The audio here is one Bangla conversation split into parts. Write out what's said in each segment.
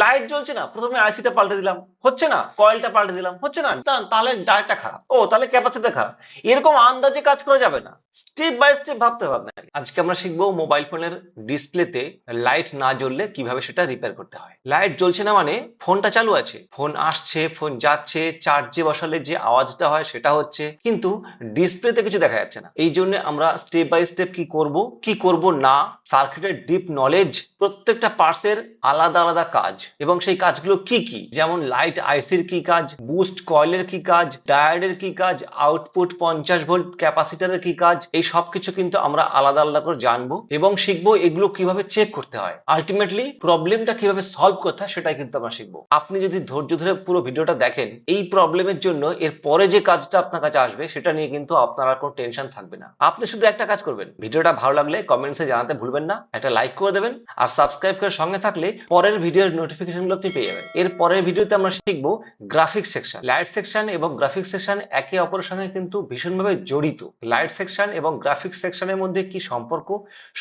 লাইট জ্বলছে না, প্রথমে আইসিটা পাল্টে দিলাম। হচ্ছে না কয়েলটা পাল্টে দিলাম, হচ্ছে না। তাহলে ডায়ারটা খারাপ। ও, তাহলে ক্যাপাসিটি খারাপ। এরকম আন্দাজে কাজ করা যাবে না। স্টেপ বাই স্টেপ ভাবতে হবে। আজকে আমরা শিখব মোবাইল ফোনের ডিসপ্লেতে লাইট না জ্বললে কীভাবে সেটা রিপেয়ার করতে হয়। লাইট জ্বলছে না মানে ফোনটা চালু আছে। ফোন আসছে ফোন যাচ্ছে চার্জে বসালে যে আওয়াজটা হয় সেটা হচ্ছে। কিন্তু ডিসপ্লেতে কিছু দেখা যাচ্ছে না। এই জন্য আমরা স্টেপ বাই স্টেপ কি করব কি করব না সার্কিটের ডিপ নলেজ প্রত্যেকটা পার্টসের আলাদা আলাদা কাজ। এবং সেই কাজগুলো কি কি? যেমন লাইট আইসির কি কাজ বুস্ট কয়েলের কি কাজ ডায়োডের কি কাজ আউটপুট পঞ্চাশ ভোল্ট ক্যাপাসিটারের কি কাজ, এই সব কিছু কিন্তু আমরা আলাদা আলাদা করে জানব এবং শিখব এগুলো কীভাবে চেক করতে হয়। আলটিমেটলি প্রবলেমটা কীভাবে সলভ করতে হয় সেটাই কিন্তু আমরা শিখব। আপনি যদি ধৈর্য ধরে পুরো ভিডিওটা দেখেন, এই প্রবলেমের জন্য এর পরে যে কাজটা আপনার কাছে আসবে সেটা নিয়ে কিন্তু আপনার কোনো টেনশন থাকবে না। আপনি শুধু একটা কাজ করবেন, ভিডিওটা ভালো লাগলে কমেন্টসে জানাতে ভুলবেন না, একটা লাইক করে দেবেন, আর সাবস্ক্রাইব করে সঙ্গে থাকলে পরের ভিডিওর নোটিফিকেশনগুলো আপনি পেয়ে যাবেন এর পরের ভিডিওতে আমরা শিখব গ্রাফিক্স সেকশন লাইট সেকশন এবং গ্রাফিক্স সেকশন একে অপরের সঙ্গে কিন্তু ভীষণভাবে জড়িত। লাইট সেকশন এবং গ্রাফিক্স সেকশনের মধ্যে কি সম্পর্ক?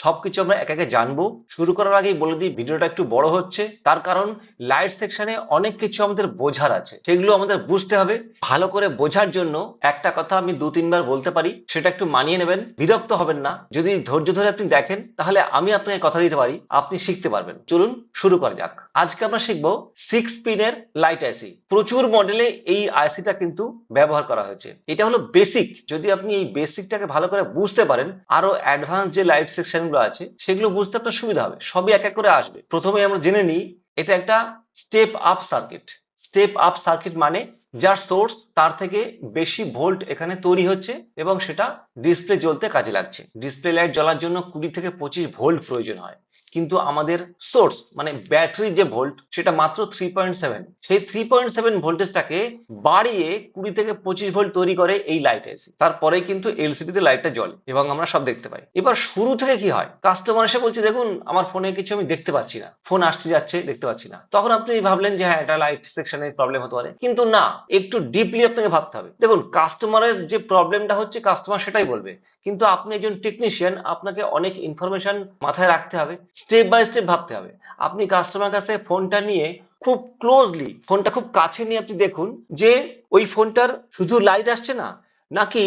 সবকিছু আমরা এক জানব। শুরু করার আগেই বলে দিই, ভিডিওটা একটু বড় হচ্ছে। তার কারণ লাইট সেকশনে অনেক কিছু আমাদের বোঝার আছে। সেগুলো আমাদের বুঝতে হবে। ভালো করে বোঝার জন্য একটা কথা আমি দু, তিনবার বলতে পারি, সেটা একটু মানিয়ে নেবেন। বিরক্ত হবেন না। যদি ধৈর্য ধরে আপনি দেখেন, তাহলে আমি আপনাকে কথা দিতে পারি, আপনি শিখতে পারবেন। চলুন শুরু করা যাক। আজকে আমরা শিখব সিক্স পিনের লাইট আইসি প্রচুর মডেলে এই আইসিটা কিন্তু ব্যবহার করা হয়েছে। এটা হলো বেসিক যদি আপনি এই বেসিকটাকে ভালো করে বুঝতে পারেন, আরও অ্যাডভান্স যে লাইট সেকশনগুলো আছে, সেগুলো বুঝতে আপনার সুবিধা হবে। সবই এক এক করে আসবে। প্রথমে আমরা জেনে নিই, এটা একটা step up circuit step up circuit মানে যার সোর্স তার থেকে বেশি ভোল্ট এখানে তৈরি হচ্ছে এবং সেটা ডিসপ্লে জ্বলতে কাজে লাগছে। ডিসপ্লে লাইট জ্বলার জন্য কুড়ি থেকে পঁচিশ ভোল্ট প্রয়োজন হয়। কিন্তু আমাদের সোর্স মানে ব্যাটারির যে ভোল্ট সেটা মাত্র থ্রি পয়েন্ট সেভেন সেই থ্রি পয়েন্ট সেভেন ভোল্টেজটাকে বাড়িয়ে কুড়ি থেকে পঁচিশ ভোল্ট তৈরি করে এই লাইট এসি তারপরে কিন্তু এলসিডি তে লাইটটা জ্বলে, এবং আমরা সব দেখতে পাই। এবার শুরু থেকে কি হয়? কাস্টমার এসে বলছে, দেখুন, আমার ফোনে কিছু আমি দেখতে পাচ্ছি না। ফোন আসছে যাচ্ছে, দেখতে পাচ্ছি না। তখন আপনি ভাবলেন যে হ্যাঁ এটা লাইট সেকশনের প্রবলেম হতে পারে। কিন্তু না, একটু ডিপলি আপনাকে ভাবতে হবে। দেখুন কাস্টমারের যে প্রবলেমটা হচ্ছে কাস্টমার সেটাই বলবে। কিন্তু আপনি একজন টেকনিশিয়ান আপনাকে অনেক ইনফরমেশন মাথায় রাখতে হবে স্টেপ বাই স্টেপ ভাবতে হবে। আপনি কাস্টমার কাছ থেকে ফোনটা নিয়ে খুব ক্লোজলি ফোনটা খুব কাছে নিয়ে আপনি দেখুন যে ওই ফোনটার শুধু লাইট আসছে না, নাকি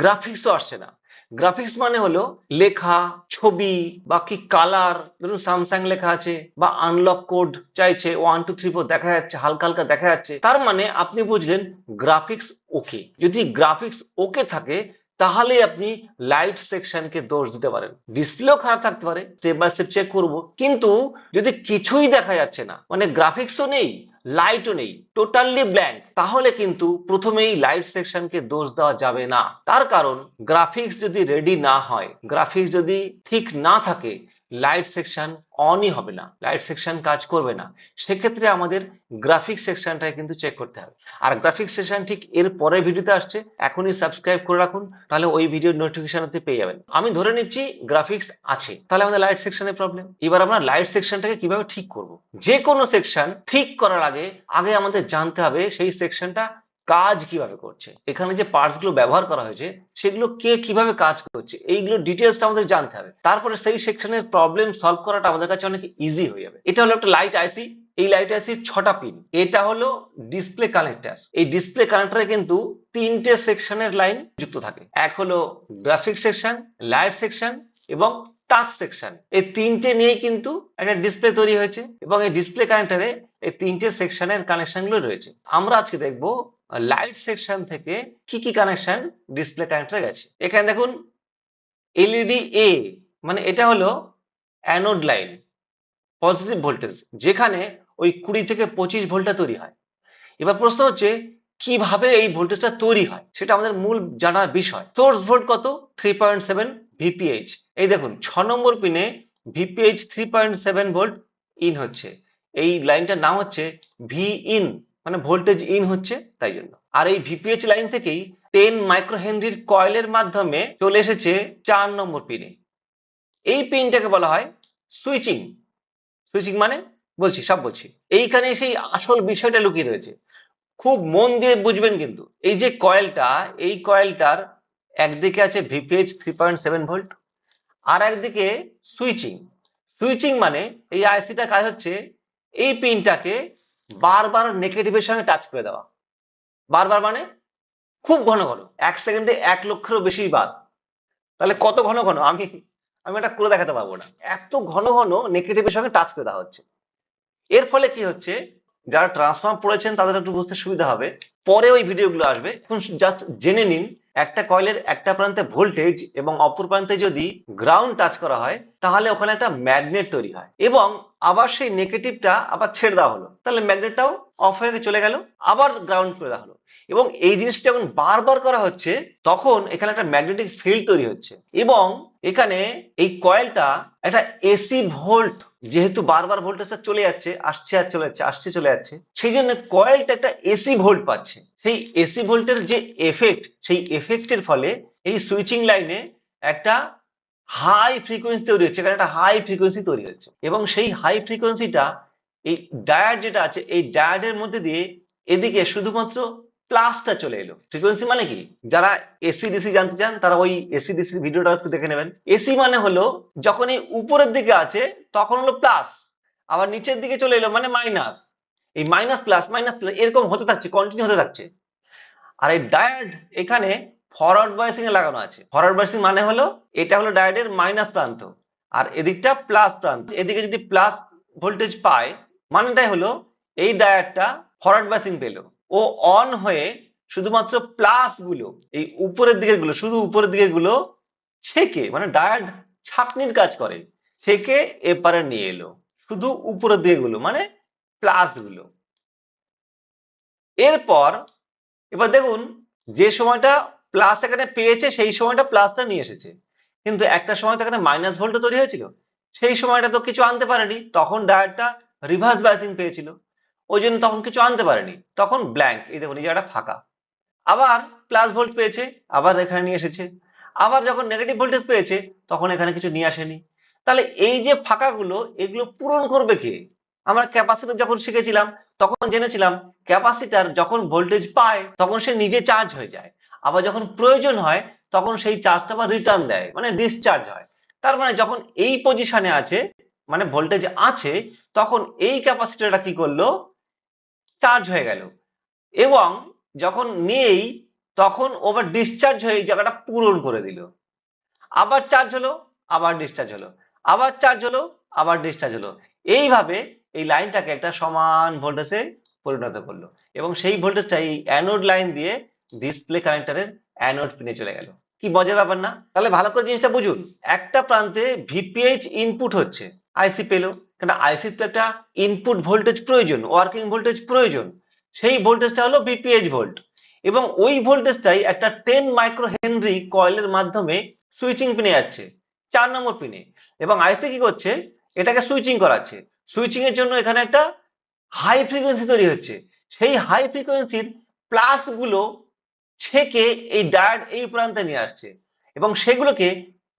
গ্রাফিক্সও আসছে না। গ্রাফিক্স মানে হলো লেখা, ছবি বা কি কালার ধরুন স্যামসাং লেখা আছে বা আনলক কোড চাইছে ওয়ান টু থ্রি ফোর দেখা যাচ্ছে, হালকা হালকা দেখা যাচ্ছে, তার মানে আপনি বুঝলেন গ্রাফিক্স ওকে যদি গ্রাফিক্স ওকে থাকে তাহলে আপনি লাইট সেকশনকে দোষ দিতে পারেন। ডিসপ্লেও খারাপ থাকতে পারে স্টেপ বাই স্টেপ চেক করব। কিন্তু যদি কিছুই দেখা যাচ্ছে না মানে গ্রাফিক্সও নেই লাইটও নেই টোটালি ব্ল্যাঙ্ক তাহলে কিন্তু প্রথমেই লাইট সেকশনকে দোষ দেওয়া যাবে না। তার কারণ গ্রাফিক্স যদি রেডি না হয় গ্রাফিক্স যদি ঠিক না থাকে লাইট সেকশন অনই হবে না লাইট সেকশন কাজ করবে না। সেক্ষেত্রে আমাদের গ্রাফিক্স সেকশনটা কিন্তু চেক করতে হবে। আর গ্রাফিক্স সেকশন ঠিক এর পরের ভিডিওতে আসছে, এখনই সাবস্ক্রাইব করে রাখুন, তাহলে ওই ভিডিওর নোটিফিকেশন পেয়ে যাবেন। আমি ধরে নিচ্ছি গ্রাফিক্স আছে, তাহলে আমাদের লাইট সেকশনের প্রবলেম এবার আমরা লাইট সেকশনটাকে কীভাবে ঠিক করব? যে কোনো সেকশন ঠিক করার আগে আগে আমাদের জানতে হবে সেই সেকশনটা কাজ কীভাবে করছে? এখানে যে পার্টসগুলো ব্যবহার করা হয়েছে, সেগুলো কে কীভাবে কাজ করছে এইগুলো ডিটেলসটা আমাদের জানতে হবে। তারপরে সেই সেকশনের প্রবলেম সলভ করাটা আমাদের কাছে অনেক ইজি হয়ে যাবে। এটা হলো একটা লাইট আইসি এই লাইট আইসির ছটা পিন এটা হলো ডিসপ্লে কানেক্টর এই ডিসপ্লে কানেক্টরে কিন্তু তিনটে সেকশনের লাইন যুক্ত থাকে। এক হলো গ্রাফিক্স সেকশন লাইট সেকশন এবং টাচ সেকশন এই তিনটে নিয়ে কিন্তু একটা ডিসপ্লে তৈরি হয়েছে এবং এই ডিসপ্লে কানেক্টরে এই তিনটে সেকশনের কানেকশনগুলো রয়েছে। আমরা আজকে দেখব লাইট সেকশন থেকে কি কি কানেকশন ডিসপ্লে কানেক্টরে গেছে? এখানে দেখুন এলইডি এ মানে এটা হলো অ্যানোড লাইন পজিটিভ ভোল্টেজ যেখানে ওই কুড়ি থেকে পঁচিশ ভোল্টটা তৈরি হয়। এবার প্রশ্ন হচ্ছে, কীভাবে এই ভোল্টেজটা তৈরি হয়? সেটা আমাদের মূল জানার বিষয়। সোর্স ভোল্ট কত? থ্রি পয়েন্ট সেভেন ভিপিএইচ এই দেখুন, ছ নম্বর পিনে VPH three point seven volt in হচ্ছে। এই লাইনটার নাম হচ্ছে ভি ইন মানে ভোল্টেজ ইন হচ্ছে তাই জন্য। আর এই ভিপিএইচ লাইন থেকেই টেন মাইক্রোহেনরির কয়েলের মাধ্যমে চলে এসেছে চার নম্বর পিনে এই পিনটাকে বলা হয় সুইচিং সুইচিং মানে বলছি, সব বলছি। এইখানে সেই আসল বিষয়টা লুকিয়ে রয়েছে। খুব মন দিয়ে বুঝবেন কিন্তু, এই যে কয়েলটা এই কয়েলটার একদিকে আছে VPH three point seven volt আর একদিকে সুইচিং সুইচিং মানে এই আইসিটা কাজ হচ্ছে এই পিনটাকে বারবার নেগেটিভের সঙ্গে টাচ করে দেওয়া। বারবার মানে খুব ঘন ঘন। এক সেকেন্ডে এক লক্ষেরও বেশি বার তাহলে কত ঘন ঘন? আমি আমি এটা করে দেখাতে পারব না। এত ঘন ঘন নেগেটিভের সঙ্গে টাচ করে দেওয়া হচ্ছে। এর ফলে কি হচ্ছে? যারা ট্রান্সফর্ম পড়েছেন তাদের একটু বুঝতে সুবিধা হবে। পরে ওই ভিডিওগুলো আসবে। এখন জাস্ট জেনে নিন, একটা কয়েলের একটা প্রান্তে ভোল্টেজ এবং অপর প্রান্তে যদি গ্রাউন্ড টাচ করা হয়, তাহলে ওখানে একটা ম্যাগনেট তৈরি হয় এবং আবার সেই নেগেটিভটা আবার ছেড়ে দেওয়া হলো। তাহলে ম্যাগনেটটাও অফ হয়ে চলে গেল, আবার গ্রাউন্ড করে দেওয়া হলো। এবং এই জিনিসটা যখন বারবার করা হচ্ছে, তখন এখানে একটা ম্যাগনেটিক ফিল্ড তৈরি হচ্ছে। এবং এখানে এই কয়েলটা একটা এসি ভোল্ট যেহেতু বারবার ভোল্টেজটা চলে যাচ্ছে, আসছে আর চলে যাচ্ছে, আসছে, চলে যাচ্ছে, সেই জন্য কয়েলটা একটা এসি ভোল্ট পাচ্ছে। সেই এসি ভোল্টের যে এফেক্ট সেই এফেক্টের ফলে এই সুইচিং লাইনে একটা হাই ফ্রিকোয়েন্সি তৈরি হচ্ছে, এখানে একটা হাই ফ্রিকোয়েন্সি তৈরি হচ্ছে। এবং সেই হাই ফ্রিকোয়েন্সিটা এই ডায়াড যেটা আছে, এই ডায়াডের মধ্যে দিয়ে এদিকে শুধুমাত্র প্লাসটা চলে এলো। ফ্রিকোয়েন্সি মানে কি? যারা এসি ডিসি জানতে চান, তারা ওই এসি ডিসি ভিডিওটা একটু দেখে নেবেন। এসি মানে হলো যখন এই উপরের দিকে আছে, তখন হলো প্লাস আবার নিচের দিকে চলে এলো মানে মাইনাস এই মাইনাস প্লাস মাইনাস প্লাস এরকম হতে থাকছে কন্টিনিউ হতে থাকছে। আর এই ডায়োড এখানে ফরওয়ার্ড বায়াসিং এ লাগানো আছে। ফরওয়ার্ড বায়াসিং মানে হলো, এটা হলো ডায়োডের মাইনাস প্রান্ত। আর এদিকটা প্লাস প্রান্ত। এদিকে যদি প্লাস ভোল্টেজ পায়, মানেটাই হলো, এই ডায়োডটা ফরওয়ার্ড বায়াসিং পেল। ও অন হয়ে শুধুমাত্র প্লাসগুলো, এই উপরের দিকেরগুলো, শুধু উপরের দিকেরগুলো ছেকে মানে ডায়োড ছাকনির কাজ করে, ছেকে এপারে নিয়ে এলো, শুধু উপরের দিকে গুলো মানে প্লাসগুলো। এরপর, এবার দেখুন, যে সময়টা প্লাস এখানে পেয়েছে, সেই সময়টা প্লাসটা নিয়ে এসেছে। কিন্তু একটা সময় তো এখানে মাইনাস ভোল্ট তৈরি হয়েছিল, সেই সময়টা তো কিছু আনতে পারেনি, তখন ডায়োডটা রিভার্স বায়াসিং পেয়েছিল। ওই জন্য তখন কিছু আনতে পারেনি। তখন ব্ল্যাঙ্ক এই দেখুন, এই জায়গাটা ফাঁকা। আবার প্লাস ভোল্ট পেয়েছে, আবার এখানে নিয়ে এসেছে। আবার যখন নেগেটিভ ভোল্টেজ পেয়েছে, তখন এখানে কিছু নিয়ে আসেনি। তাহলে এই যে ফাঁকাগুলো, এগুলো পূরণ করবে কে? আমরা ক্যাপাসিটার যখন শিখেছিলাম, তখন জেনেছিলাম ক্যাপাসিটার যখন ভোল্টেজ পায়, তখন সে নিজে চার্জ হয়ে যায়। আবার যখন প্রয়োজন হয়, তখন সেই চার্জটা আবার রিটার্ন দেয় মানে ডিসচার্জ হয়। তার মানে যখন এই পজিশনে আছে মানে ভোল্টেজ আছে, তখন এই ক্যাপাসিটারটা কি করল? চার্জ হয়ে গেল। এবং যখন নেই, তখন ওভার ডিসচার্জ হয়ে জায়গাটা পূরণ করে দিল। আবার চার্জ হলো, আবার ডিসচার্জ হলো, আবার চার্জ হলো, আবার ডিসচার্জ হলো। এইভাবে এই লাইনটাকে একটা সমান ভোল্টেজে পরিণত করল। এবং সেই ভোল্টেজটা এই অ্যানোড লাইন দিয়ে ডিসপ্লে কানেক্টরের অ্যানোড পিনে চলে গেল। কি মজার ব্যাপার না? তাহলে ভালো করে জিনিসটা বুঝুন। একটা প্রান্তে ভিপিএইচ ইনপুট হচ্ছে আইসি পেল। কারণ আইসি তো একটা ইনপুট ভোল্টেজ প্রয়োজন ওয়ার্কিং ভোল্টেজ প্রয়োজন। সেই ভোল্টেজটা হলো বিপিএইচ ভোল্ট এবং ওই ভোল্টেজটাই একটা টেন মাইক্রো হেনরি কয়েলের মাধ্যমে সুইচিং পিনে যাচ্ছে, চার নম্বর পিনে এবং আইসি কি করছে? এটাকে সুইচিং করাচ্ছে। সুইচিং এর জন্য এখানে একটা হাই ফ্রিকোয়েন্সি তৈরি হচ্ছে। সেই হাই ফ্রিকোয়েন্সির প্লাসগুলো ছেকে এই ডায়োড এই প্রান্তে নিয়ে আসছে। এবং সেগুলোকে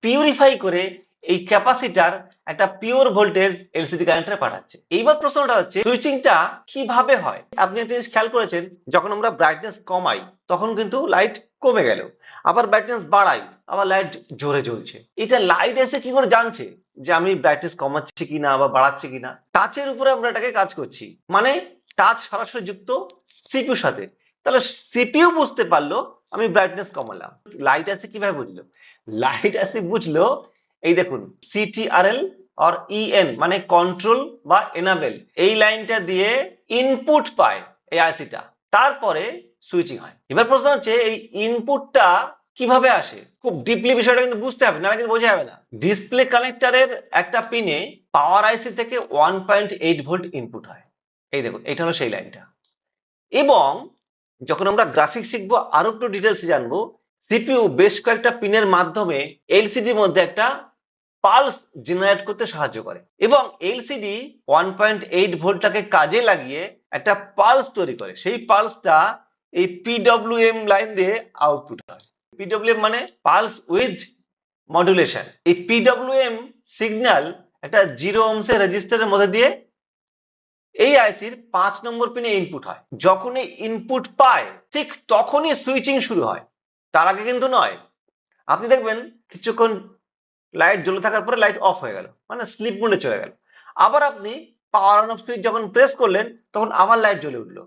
পিউরিফাই করে এই ক্যাপাসিটার একটা পিওর ভোল্টেজ এলসিডি কারেন্টে পাঠাচ্ছে। এইবার প্রশ্নটা হচ্ছে সুইচিংটা কীভাবে হয়? আপনি একটা জিনিস খেয়াল করেছেন, যখন আমরা ব্রাইটনেস কমাই, তখন কিন্তু লাইট কমে গেল। আবার ব্রাইটনেস বাড়াই, আবার লাইট জোরে জ্বলছে। এটা লাইট এসে কি করে জানছে? যে আমি ব্রাইটনেস কমাচ্ছি কিনা বা বাড়াচ্ছি কিনা? টাচের উপরে আমরা এটাকে কাজ করছি। মানে টাচ সরাসরি যুক্ত সিপিউর সাথে। তাহলে সিপিইউ বুঝতে পারল, আমি ব্রাইটনেস কমালাম। লাইট আসে কীভাবে বুঝলো? লাইট আসে বুঝলো এই দেখুন সিটিআরএল আর ইএন মানে কন্ট্রোল বা এনাবেল এই লাইনটা দিয়ে ইনপুট পায় এই আইসিটা তারপরে সুইচিং হয়। এবার প্রশ্ন হচ্ছে, এই ইনপুটটা কীভাবে আসে? খুব ডিপলি বিষয়টা কিন্তু বুঝতে হবে না কিন্তু বোঝা যাবে না। ডিসপ্লে কানেক্টরের একটা পিনে পাওয়ার আইসি থেকে one point eight volt input হয়। এই দেখুন এটা হলো সেই লাইনটা। এবং যখন আমরা গ্রাফিক্স শিখব, আরও একটু ডিটেলস জানব সিপিইউ বেশ কয়েকটা পিনের মাধ্যমে এলসিডির মধ্যে একটা পালস জেনারেট করতে সাহায্য করে এবং এলসিডি ওয়ান পয়েন্ট এইট ভোল্টটাকে কাজে লাগিয়ে একটা পালস তৈরি করে। সেই পালসটা এই পিডব্লিউএম লাইন দিয়ে আউটপুট হয়। পিডব্লিউএম মানে পালস উইথ মডুলেশন এই পিডব্লিউএম সিগন্যাল একটা জিরো অংশের রেজিস্টারের মধ্যে দিয়ে এই আইসির পাঁচ নম্বর পিনে ইনপুট হয়। যখনই ইনপুট পায়, ঠিক তখনই সুইচিং শুরু হয়। তার আগে কিন্তু নয়। আপনি দেখবেন কিছুক্ষণ লাইট জ্বলে থাকার পরে লাইট অফ হয়ে গেল মানে স্লিপ মোডে চলে গেল। আবার আপনি পাওয়ার অন অফ সুইচ যখন প্রেস করলেন, তখন আবার লাইট জ্বলে উঠল।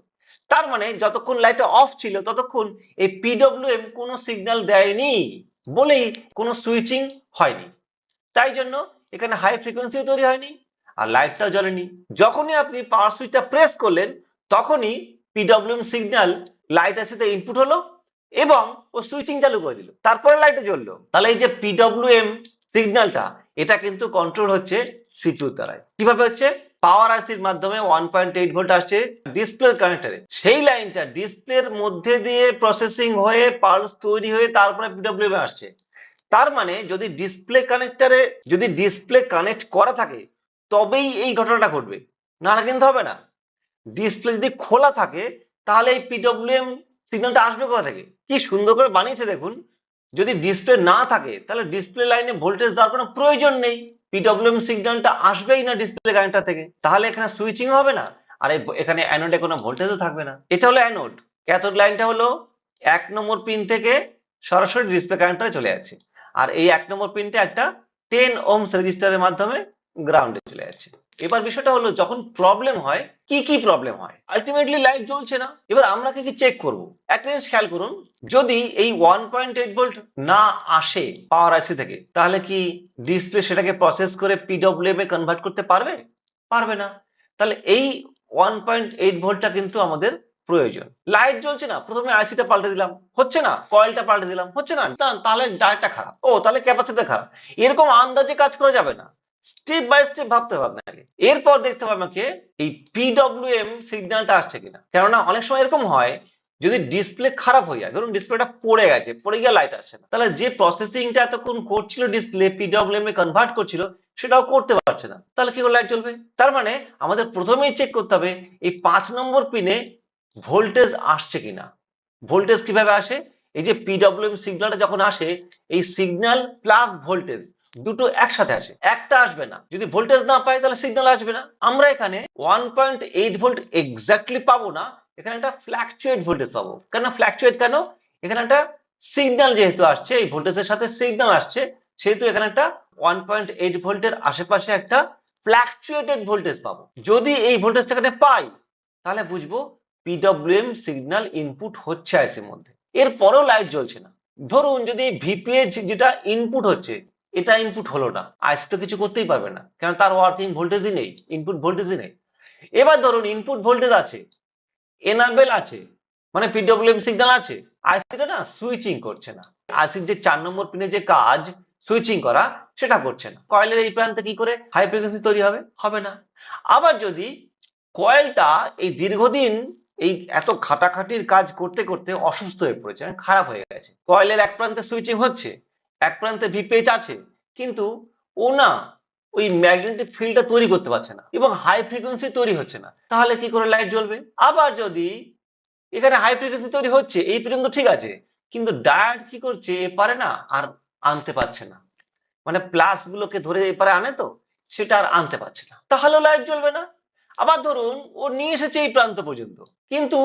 তার মানে যতক্ষণ লাইটটা অফ ছিল, ততক্ষণ এই পিডব্লিউএম কোনো সিগন্যাল দেয়নি বলেই কোনো সুইচিং হয়নি। তাই জন্য এখানে হাই ফ্রিকোয়েন্সিও তৈরি হয়নি আর লাইটটাও জ্বলেনি। যখনই আপনি পাওয়ার সুইচটা প্রেস করলেন, তখনই পিডব্লিউএম সিগন্যাল লাইট আসিতে ইনপুট হলো এবং ও সুইচিং চালু করে দিল। তারপরে লাইটটা জ্বললো। তাহলে এই যে পিডব্লিউএম সিগন্যালটা এটা কিন্তু কন্ট্রোল হচ্ছে সিপিউর দ্বারাই। কীভাবে হচ্ছে? পাওয়ার আইসির মাধ্যমে ওয়ান পয়েন্ট এইট ভোল্ট আসছে ডিসপ্লের কানেক্টারে সেই লাইনটা ডিসপ্লের মধ্যে দিয়ে প্রসেসিং হয়ে পালস তৈরি হয়ে তারপরে পিডব্লিউএম আসছে। তার মানে যদি ডিসপ্লে কানেক্টারে যদি ডিসপ্লে কানেক্ট করা থাকে, তবেই এই ঘটনাটা ঘটবে। নাহলে কিন্তু হবে না। ডিসপ্লে যদি খোলা থাকে, তাহলে এই পিডব্লিউএম সিগন্যালটা আসবে কোথা থেকে? কি সুন্দর করে বানিয়েছে দেখুন। যদি ডিসপ্লে না থাকে, তাহলে ডিসপ্লে লাইনে ভোল্টেজ দেওয়ার কোনো প্রয়োজন নেই। পিডব্লিউএম সিগন্যালটা আসবেই না ডিসপ্লে কানেক্টার থেকে। তাহলে এখানে সুইচিং হবে না। আর এখানে অ্যানোডে কোনো ভোল্টেজও থাকবে না। এটা হলো অ্যানোড ক্যাথোড লাইনটা হলো এক নম্বর পিন থেকে সরাসরি ডিসপ্লে কানেক্টরে চলে যাচ্ছে। আর এই এক নম্বর পিনটা একটা টেন ওমস রেজিস্টারের মাধ্যমে গ্রাউন্ডে চলে যাচ্ছে। এবার বিষয়টা হলো, যখন প্রবলেম হয়, কি কি প্রবলেম হয়? আলটিমেটলি লাইট জ্বলছে না। এবার আমরা কি চেক করব? একটা জিনিস খেয়াল করুন, যদি এই ওয়ান পয়েন্ট এইট ভোল্ট না আসে পাওয়ার আইসি থেকে, তাহলে কি ডিসপ্লে সেটাকে প্রসেস করে পিডব্লিউএম এ কনভার্ট করতে পারবে? পারবে না। তাহলে এই ওয়ান পয়েন্ট এইট ভোল্টটা কিন্তু আমাদের প্রয়োজন। লাইট জ্বলছে না, প্রথমে আইসিটা পাল্টে দিলাম। হচ্ছে না কয়েলটা পাল্টে দিলাম। হচ্ছে না তাহলে ডায়ারটা খারাপ। ও, তাহলে ক্যাপাসিটি খারাপ। এরকম আন্দাজে কাজ করা যাবে না। স্টেপ বাই স্টেপ ভাবতে হবে আপনাকে। এরপর দেখতে হবে আমাকে এই পিডব্লিউএম সিগন্যালটা আসছে কিনা। কেননা অনেক সময় এরকম হয়, যদি ডিসপ্লে খারাপ হয়ে যায়, ধরুন ডিসপ্লেটা পড়ে গেছে, পড়ে গিয়ে লাইট আসছে না। তাহলে যে প্রসেসিংটা এতক্ষণ করছিল ডিসপ্লে পিডব্লিউএম এ কনভার্ট করছিল, সেটাও করতে পারছে না। তাহলে কি করে লাইট চলবে তার মানে আমাদের প্রথমেই চেক করতে হবে, এই পাঁচ নম্বর পিনে ভোল্টেজ আসছে কিনা। ভোল্টেজ কীভাবে আসে? এই যে পিডব্লিউএম সিগন্যালটা যখন আসে, এই সিগন্যাল প্লাস ভোল্টেজ দুটো একসাথে আসে। একটা আসবে না। যদি ভোল্টেজ না পাই, তাহলে সিগন্যাল আসবে না। আমরা এখানে one point eight volt exactly পাবো না। এখানে একটা ফ্ল্যাকচুয়েট ভোল্টেজ পাবো। কেন ফ্ল্যাকচুয়েট কেন? এখানে একটা সিগন্যাল যেহেতু আসছে, এই ভোল্টেজের সাথে সিগন্যাল আসছে, সেহেতু এখানে একটা ওয়ান পয়েন্ট এইট ভোল্টের আশেপাশে একটা ফ্ল্যাকচুয়েটেড ভোল্টেজ পাবো। যদি এই ভোল্টেজটা এখানে পাই, তাহলে বুঝব পিডব্লিউএম সিগন্যাল ইনপুট হচ্ছে আইসির মধ্যে। এরপরেও লাইট জ্বলছে না। ধরুন যদি ভিপিএইচ যেটা ইনপুট হচ্ছে এটা ইনপুট হলো না। আইসি তো কিছু করতেই পারবে না। কারণ তার ওয়ার্কিং ভোল্টেজই নেই ইনপুট ভোল্টেজই নেই। এবার ধরুন ইনপুট ভোল্টেজ আছে এনাবেল আছে মানে পিডব্লিউএম সিগন্যাল আছে। আইসিটা না সুইচিং করছে না। আইসির যে চার নম্বর পিনে যে কাজ সুইচিং করা, সেটা করছে না। কয়েলের এই প্রান্তে কি করে? হাই ফ্রিকোয়েন্সি তৈরি হবে। হবে না। আবার যদি কয়েলটা এই দীর্ঘদিন এই এত খাটাখাটির কাজ করতে করতে অসুস্থ হয়ে পড়েছে, খারাপ হয়ে গেছে, কয়েলের এক প্রান্তে সুইচিং হচ্ছে এক প্রান্তে ভিপেজ আছে, কিন্তু ও না ওই ম্যাগনেটিক ফিল্ডটা তৈরি করতে পারছে না এবং হাই ফ্রিকোয়েন্সি তৈরি হচ্ছে না। তাহলে কি করে লাইট জ্বলবে? আবার যদি এখানে হাই ফ্রিকোয়েন্সি তৈরি হচ্ছে, এই পর্যন্ত ঠিক আছে, কিন্তু ডায়াড কি করছে এপারে না, আর আনতে পারছে না। মানে প্লাস গুলোকে ধরে এপারে আনে তো, সেটা আর আনতে পারছে না। তাহলে লাইট জ্বলবে না। আবার ধরুন, ও নিয়ে এসেছে এই প্রান্ত পর্যন্ত, কিন্তু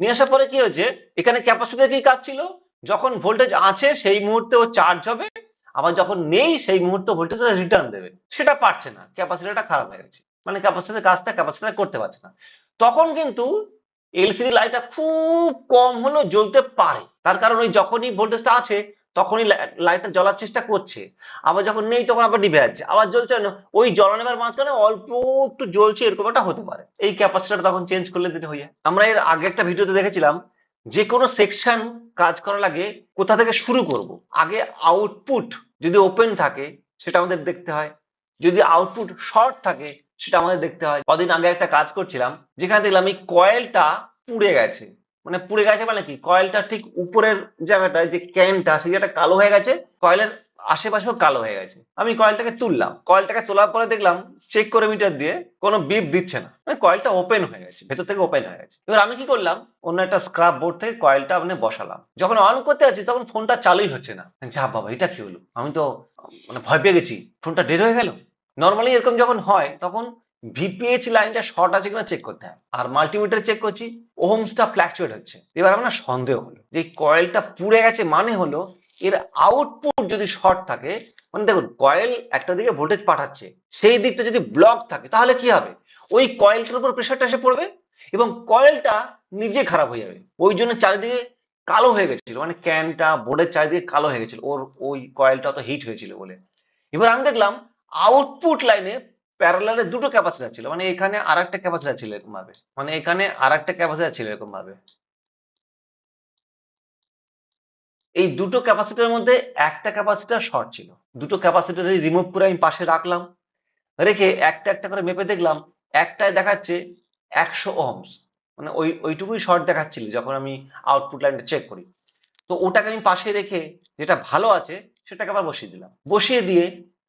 নিয়ে আসার পরে কি হয়েছে, এখানে ক্যাপাসিটার কি কাজ ছিল? যখন ভোল্টেজ আছে, সেই মুহূর্তে ও চার্জ হবে। আবার যখন নেই, সেই মুহূর্তে ভোল্টেজ রিটার্ন দেবে। সেটা পারছে না। ক্যাপাসিটারটা খারাপ হয়ে গেছে। মানে ক্যাপাসিটার কাজটা ক্যাপাসিটার করতে পারছে না। তখন কিন্তু এলসিডি লাইটটা খুব কম হলেও জ্বলতে পারে। তার কারণ ওই যখনই ভোল্টেজটা আছে, তখনই লাইটটা জ্বলার চেষ্টা করছে। আবার যখন নেই, তখন আবার নিভে যাচ্ছে। আবার জ্বলছে না। ওই জ্বলানোর মাঝখানে অল্প একটু জ্বলছে, এরকম একটা হতে পারে। এই ক্যাপাসিটার তখন চেঞ্জ করলে যেটা হয়ে আমরা এর আগে একটা ভিডিওতে দেখেছিলাম যে কোনো সেকশন কাজ করার আগে কোথা থেকে শুরু করব? আগে আউটপুট যদি ওপেন থাকে, সেটা আমাদের দেখতে হয়। যদি আউটপুট শর্ট থাকে, সেটা আমাদের দেখতে হয়। কদিন আগে একটা কাজ করছিলাম, যেখানে দেখলাম এই কয়েলটা পুড়ে গেছে। মানে পুড়ে গেছে মানে কি? কয়েলটা ঠিক উপরের জায়গাটা যে ক্যানটা জায়গাটা কালো হয়ে গেছে। কয়েলের আশেপাশেও কালো হয়ে গেছে। আমি কয়েলটাকে তুললাম। কয়েলটাকে তোলার পরে দেখলাম চেক করে মিটার দিয়ে কোনো বিপ দিচ্ছে না। মানে কয়েলটা ওপেন হয়ে গেছে, ভেতর থেকে ওপেন হয়ে গেছে। এবার আমি কি করলাম? অন্য একটা স্ক্রাব বোর্ড থেকে কয়েলটা মানে বসালাম। যখন অন করতে যাচ্ছি তখন ফোনটা চালুই হচ্ছে না। যা বাবা, এটা কি হলো? আমি তো মানে ভয় পেয়ে গেছি। ফোনটা ডেড হয়ে গেল। নর্মালি এরকম যখন হয় তখন ভিপিএইচ লাইনটা শর্ট আছে কিনা চেক করতে হয়। আর মাল্টিমিটার চেক করছি ওহমসটা ফ্ল্যাকচুয়েট হচ্ছে। এবার আমার সন্দেহ হলো যে কয়েলটা পুড়ে গেছে মানে হলো এর আউটপুট যদি শর্ট থাকে মানে দেখুন কয়েল একটা দিকে ভোল্টেজ পাঠাচ্ছে, সেই দিকটা যদি ব্লক থাকে, তাহলে কি হবে? ওই কয়েলটার উপর প্রেশারটা এসে পড়বে এবং কয়েলটা নিজে খারাপ হয়ে যাবে। ওই জন্য চারিদিকে কালো হয়ে গেছিল মানে ক্যানটা বোর্ডের চারিদিকে কালো হয়ে গেছিল, ওর ওই কয়েলটা তো হিট হয়েছিল বলে। এবার আমি দেখলাম আউটপুট লাইনে প্যারালালে দুটো ক্যাপাসিটার ছিল মানে এখানে আর একটা ক্যাপাসিটার ছিল এরকম ভাবে মানে এখানে আর একটা ক্যাপাসিটার ছিল এরকম ভাবে এই দুটো ক্যাপাসিটারের মধ্যে একটা ক্যাপাসিটার শর্ট ছিল। দুটো ক্যাপাসিটার রিমুভ করে আমি পাশে রাখলাম। রেখে একটা একটা করে মেপে দেখলাম, একটায় দেখাচ্ছে একশো ওহমস মানে ওই, ওইটুকুই শর্ট দেখাচ্ছিল যখন আমি আউটপুট লাইনটা চেক করি। তো ওটাকে আমি পাশে রেখে যেটা ভালো আছে, সেটাকে আবার বসিয়ে দিলাম। বসিয়ে দিয়ে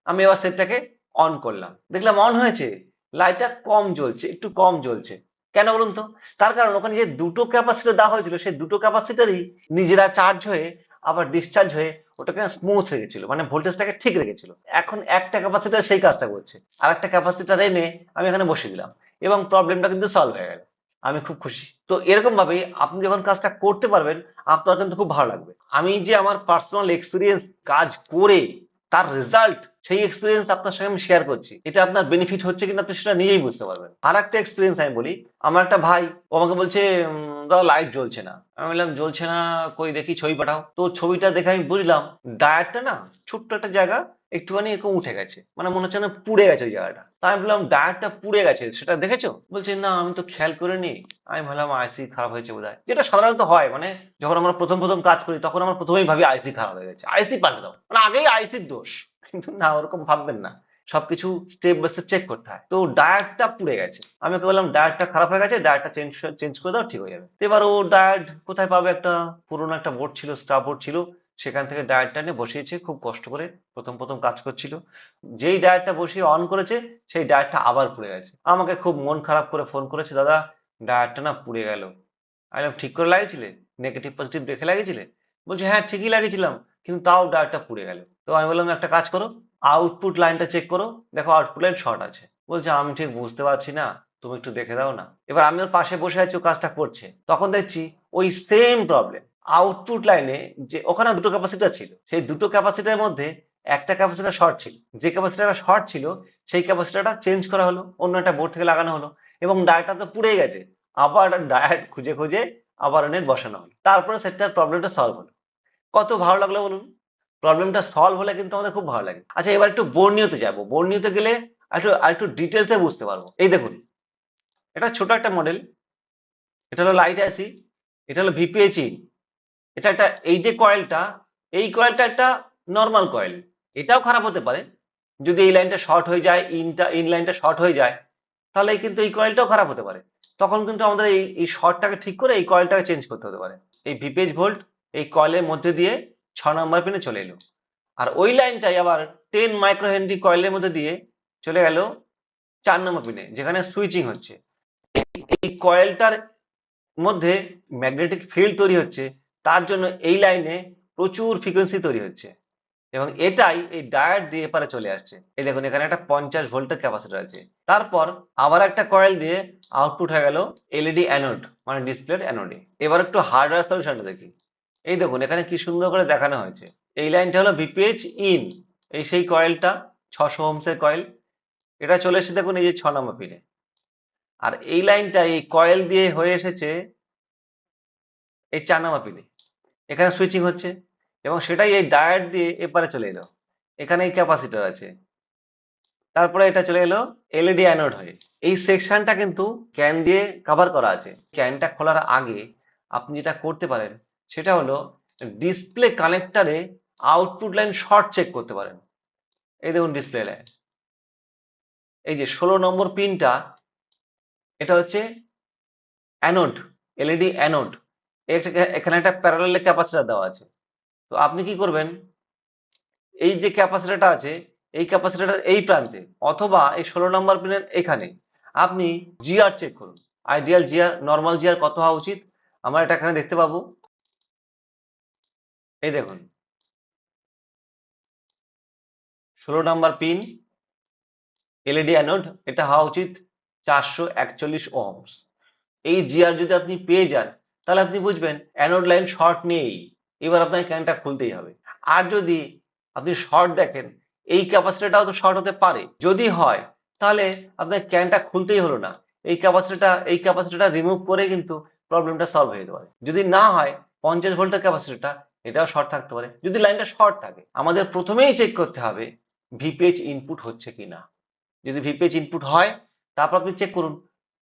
আমি এবার সেটটাকে অন করলাম। দেখলাম অন হয়েছে। লাইটটা কম জ্বলছে, একটু কম জ্বলছে। কেন বলুন তো? তার কারণ ওখানে যে দুটো ক্যাপাসিটার দেওয়া হয়েছিল, সেই দুটো ক্যাপাসিটারই নিজেরা চার্জ হয়ে আবার ডিসচার্জ হয়ে ওটাকে স্মুথ হয়ে গেছিল মানে ভোল্টেজটাকে ঠিক রেখেছিল। এখন একটা ক্যাপাসিটার সেই কাজটা করছে। আর একটা ক্যাপাসিটার এনে আমি এখানে বসে দিলাম এবং প্রবলেমটা কিন্তু সলভ হয়ে গেল। আমি খুব খুশি। তো এরকম ভাবে আপনি যখন কাজটা করতে পারবেন, আপনার কিন্তু খুব ভালো লাগবে। আমি যে আমার পার্সোনাল এক্সপিরিয়েন্স কাজ করে তার রেজাল্ট সেই এক্সপিরিয়েন্স আপনার সঙ্গে আমি শেয়ার করছি। এটা আপনার বেনিফিট হচ্ছে কিনা আপনি সেটা নিজেই বুঝতে পারবেন। আর একটা এক্সপিরিয়েন্স আমি বলি, আমার একটা ভাই, ও আমাকে বলছে দাদা লাইট জ্বলছে না। আমি বললাম, জ্বলছে না, কই দেখি ছবি পাঠাও। তো ছবিটা দেখে আমি বুঝলাম ডায়ারটা না, ছোট্ট একটা জায়গা একটুখানি এরকম উঠে গেছে। মানে মনে হচ্ছে না পুড়ে গেছে ওই জায়গাটা। আমি বললাম ডায়ারটা পুড়ে গেছে, সেটা দেখেছ? বলছে, না, আমি তো খেয়াল করিনি। আমি ভাবলাম, আইসি খারাপ হয়েছে বোধহয়। যেটা সাধারণত হয় মানে যখন আমরা প্রথম প্রথম কাজ করি, তখন আমরা প্রথমেই ভাবি আইসি খারাপ হয়ে গেছে। আইসি পাল্টে দাও। মানে আগেই আইসির দোষ। কিন্তু না, ওরকম ভাববেন না। সবকিছু স্টেপ বাই স্টেপ চেক করতে হয়। তো ডায়ারটা পুড়ে গেছে। আমি ওকে বললাম ডায়ারটা খারাপ হয়ে গেছে ডায়ারটা চেঞ্জ চেঞ্জ করে দাও, ঠিক হয়ে যাবে। এবার ও ডায়ার কোথায় পাবে? একটা পুরোনো একটা বোর্ড ছিল, স্টাফ বোর্ড ছিল। সেখান থেকে ডায়ারটা নিয়ে বসিয়েছে, খুব কষ্ট করে প্রথম প্রথম কাজ করছিল। যেই ডায়ারটা বসিয়ে অন করেছে, সেই ডায়ারটা আবার পুড়ে গেছে। আমাকে খুব মন খারাপ করে ফোন করেছে, দাদা ডায়ারটা না পুড়ে গেল। আমি ঠিক করে লাগিয়েছিলে? নেগেটিভ পজিটিভ দেখে লাগিয়েছিলে? বলছে হ্যাঁ ঠিকই লাগিয়েছিলাম, কিন্তু তাও ডায়ারটা পুড়ে গেল। তো আমি বললাম, একটা কাজ করো আউটপুট লাইনটা চেক করো, দেখো আউটপুট লাইন শর্ট আছে। বলছে, আমি ঠিক বুঝতে পারছি না, তুমি একটু দেখে দাও না। এবার আমি ওর পাশে বসে আছি, ও কাজটা করছে। তখন দেখছি ওই সেম প্রবলেম আউটপুট লাইনে যে ওখানে দুটো ক্যাপাসিটার ছিল, সেই দুটো ক্যাপাসিটার মধ্যে একটা ক্যাপাসিটার শর্ট ছিল। যে ক্যাপাসিটারটা শর্ট ছিল, সেই ক্যাপাসিটারটা চেঞ্জ করা হলো, অন্য একটা বোর্ড থেকে লাগানো হলো এবং ডায়ারটা তো পুড়ে গেছে। আবার ডায়ার খুঁজে খুঁজে আবার নেট বসানো হলো। তারপরে সেটার প্রবলেমটা সলভ হলো। কত ভালো লাগল বলুন? প্রবলেমটা সলভ হলে কিন্তু আমাদের খুব ভালো লাগে। আচ্ছা এবার একটু বর্ণিয়তে যাব। বর্ণিয়তে গেলে একটু একটু ডিটেলসে বুঝতে পারব। এই দেখুন, এটা ছোট একটা মডেল এটা হলো লাইট আইসি এটা হলো ভিপিএইচই এটা একটা, এই যে কয়েলটা এই কয়েলটা একটা নর্মাল কয়েল এটাও খারাপ হতে পারে। যদি এই লাইনটা শর্ট হয়ে যায় ইনটা ইন লাইনটা শর্ট হয়ে যায়, তাহলে কিন্তু এই কয়েলটাও খারাপ হতে পারে। তখন কিন্তু আমাদের এই এই শর্টটাকে ঠিক করে এই কয়েলটাকে চেঞ্জ করতে হতে পারে। এই ভিপিএইচ ভোল্ট এই কয়েলের মধ্যে দিয়ে ছ নম্বর পিনে চলে এলো। আর ওই লাইনটাই আবার টেন মাইক্রো হেনরি কয়েলের মধ্যে দিয়ে চলে গেল চার নম্বর পিনে যেখানে সুইচিং হচ্ছে। এই কয়েলটার মধ্যে ম্যাগনেটিক ফিল্ড তৈরি হচ্ছে। তার জন্য এই লাইনে প্রচুর ফ্রিকোয়েন্সি তৈরি হচ্ছে। এবং এটাই এই ডায়ার দিয়ে এপারে চলে আসছে। এই দেখুন, এখানে একটা পঞ্চাশ ভোল্টের ক্যাপাসিটার আছে তারপর আবার একটা কয়েল দিয়ে আউটপুট হয়ে গেল এলইডি অ্যানোড মানে ডিসপ্লের অ্যানোডে এবার একটু হার্ডওয়্যার সলিউশনটা দেখি। এই দেখুন, এখানে কি সুন্দর করে দেখানো হয়েছে। এই লাইনটা হলো ভিপিএইচ ইন এই সেই কয়েলটা ছশো হোমসের কয়েল এটা চলে এসে দেখুন, এই যে ছ নম্বর পিনে আর এই লাইনটা এই কয়েল দিয়ে হয়ে এসেছে এই চার নম্বর পিনে এখানে সুইচিং হচ্ছে এবং সেটাই এই ডায়ার দিয়ে এপারে চলে এলো। এখানে এই ক্যাপাসিটার আছে। তারপরে এটা চলে এলো এলইডি অ্যানোড হয়ে। এই সেকশনটা কিন্তু ক্যান দিয়ে কভার করা আছে। ক্যানটা খোলার আগে আপনি যেটা করতে পারেন, সেটা হলো ডিসপ্লে কানেক্টরে আউটপুট লাইন শর্ট চেক করতে পারেন। এই দেখুন ডিসপ্লে লাইন এই যে ষোলো নম্বর পিনটা এটা হচ্ছে অ্যানোড এলইডি অ্যানোড এখানে একটা প্যারালাল ক্যাপাসিটার দেওয়া আছে। তো আপনি কি করবেন? এই যে ক্যাপাসিটারটা আছে, এই ক্যাপাসিটার এই প্রান্তে অথবা এই ষোলো নম্বর পিনের এখানে আপনি জিআর চেক করুন। আইডিয়াল জিআর নর্মাল জিআর কত হওয়া উচিত? আমরা এটা এখানে দেখতে পাবো। এই দেখুন। ষোলো নাম্বার পিন এলইডি অ্যানোড এটা হওয়া উচিত চারশো একচল্লিশ ওহমস এই জিআর যদি আপনি পেয়ে যান তাহলে আপনি বুঝবেন অ্যানোড লাইন শর্ট নেই। এবার আপনাকে ক্যানটা খুলতেই হবে। আর যদি আপনি শর্ট দেখেন, এই ক্যাপাসিটিটাও তো শর্ট হতে পারে। যদি হয়, তাহলে আপনার ক্যানটা খুলতেই হলো না। এই ক্যাপাসিটিটা এই ক্যাপাসিটিটা রিমুভ করে কিন্তু প্রবলেমটা সলভ হয়ে যেতে পারে। যদি না হয়, পঞ্চাশ ভোল্টের ক্যাপাসিটিটা এটাও শর্ট থাকতে পারে। যদি লাইনটা শর্ট থাকে, আমাদের প্রথমেই চেক করতে হবে ভিপিএইচ ইনপুট হচ্ছে কিনা। যদি ভিপিএইচ ইনপুট হয়, তারপর আপনি চেক করুন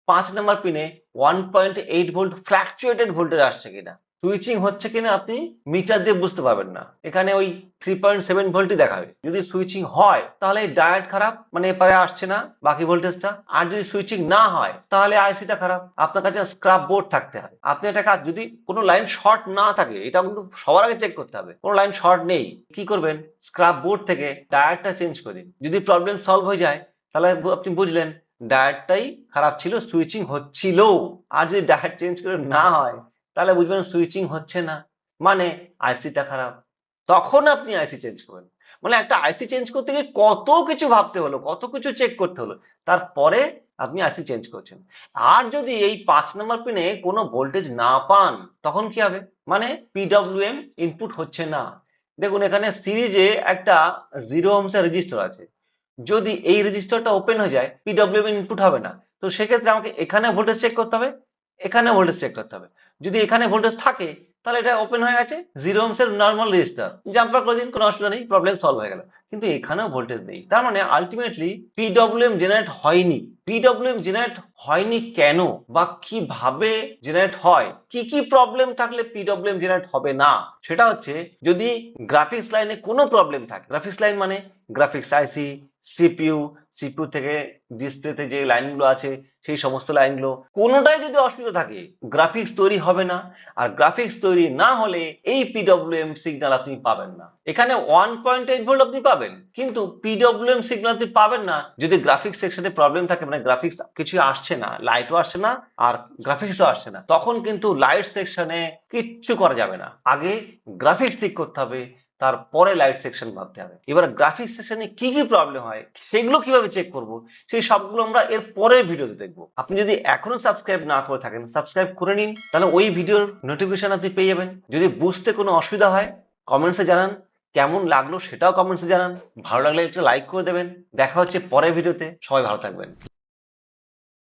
পাঁচ নাম্বার পিনে one point eight volt fluctuated voltage আসছে কিনা। সুইচিং হচ্ছে কিনা আপনি মিটার দিয়ে বুঝতে পারবেন না। এখানে ওই থ্রি পয়েন্ট সেভেন ভোল্টই দেখাবে। যদি সুইচিং হয়, তাহলে ডায়েট খারাপ মানে এপারে আসছে না বাকি ভোল্টেজটা আর যদি সুইচিং না হয়, তাহলে আইসিটা খারাপ। আপনার কাছে স্ক্রাব বোর্ড থাকতে হবে। আপনি একটা কাজ, যদি কোনো লাইন শর্ট না থাকে, এটা কিন্তু সবার আগে চেক করতে হবে। কোনো লাইন শর্ট নেই, কি করবেন? স্ক্রাব বোর্ড থেকে ডায়েটটা চেঞ্জ করে যদি প্রবলেম সলভ হয়ে যায়, তাহলে আপনি বুঝলেন ডায়েটটাই খারাপ ছিল সুইচিং হচ্ছিল আর যদি ডায়েট চেঞ্জ করে না হয়, তাহলে বুঝবেন সুইচিং হচ্ছে না। মানে আইসিটা খারাপ। তখন আপনি আইসি চেঞ্জ করবেন। মানে একটা আইসি চেঞ্জ করতে গিয়ে কত কিছু ভাবতে হলো, কত কিছু চেক করতে হলো, তারপরে আপনি আইসি চেঞ্জ করছেন। আর যদি এই পাঁচ নম্বর পিনে কোনো ভোল্টেজ না পান, তখন কি হবে? মানে পিডব্লিউএম ইনপুট হচ্ছে না। দেখুন, এখানে সিরিজে একটা জিরো অংশের রেজিস্টার আছে। যদি এই রেজিস্টারটা ওপেন হয়ে যায় পিডব্লিউএম ইনপুট হবে না। তো সেক্ষেত্রে আমাকে এখানে ভোল্টেজ চেক করতে হবে, এখানে ভোল্টেজ চেক করতে হবে। যদি এখানে ভোল্টেজ থাকে তাহলে এটা ওপেন হয়ে গেছে জিরো ওমসের নর্মাল রেজিস্টার জাম্পার করে দিন কোনো অসুবিধা নেই প্রবলেম সলভ হয়ে গেল। কিন্তু এখানেও ভোল্টেজ নেই। তার মানে আলটিমেটলি পিডব্লিউএম জেনারেট হয়নি। পিডব্লিউএম জেনারেট হয়নি কেন? বা কীভাবে জেনারেট হয়? কি কি প্রবলেম থাকলে পিডব্লিউএম জেনারেট হবে না? সেটা হচ্ছে, যদি গ্রাফিক্স লাইনে কোনো প্রবলেম থাকে গ্রাফিক্স লাইন মানে গ্রাফিক্স আইসি সিপিইউ সিপিইউ থেকে ডিসপ্লেতে যে লাইনগুলো আছে, সেই সমস্ত লাইনগুলো কোনোটাই যদি অসুবিধা থাকে গ্রাফিক্স তৈরি হবে না। আর গ্রাফিক্স তৈরি না হলে এই পিডব্লিউএম সিগন্যাল আপনি পাবেন না। এখানে ওয়ান পয়েন্ট এইট ভোল্ট আপনি পাবেন, কিন্তু পিডব্লিউএম সিগন্যাল আপনি পাবেন না। যদি গ্রাফিক্স সেকশনে প্রবলেম থাকে মানে গ্রাফিক্স কিছু আসছে না লাইটও আসছে না, আর গ্রাফিক্সও আসছে না, তখন কিন্তু লাইট সেকশনে কিচ্ছু করা যাবে না। আগে গ্রাফিক্স ঠিক করতে হবে তারপরে লাইট সেকশন ভাবতে হবে। এবার গ্রাফিক্স সেকশনে কি কি প্রবলেম হয়, সেগুলো কীভাবে চেক করব, সেই সবগুলো আমরা এর পরের ভিডিওতে দেখব। আপনি যদি এখনও সাবস্ক্রাইব না করে থাকেন সাবস্ক্রাইব করে নিন, তাহলে ওই ভিডিওর নোটিফিকেশন আপনি পেয়ে যাবেন। যদি বুঝতে কোনো অসুবিধা হয় কমেন্টসে জানান, কেমন লাগল সেটাও কমেন্টসে জানান। ভালো লাগলে একটা লাইক করে দেবেন। দেখা হচ্ছে পরের ভিডিওতে সবাই ভালো থাকবেন।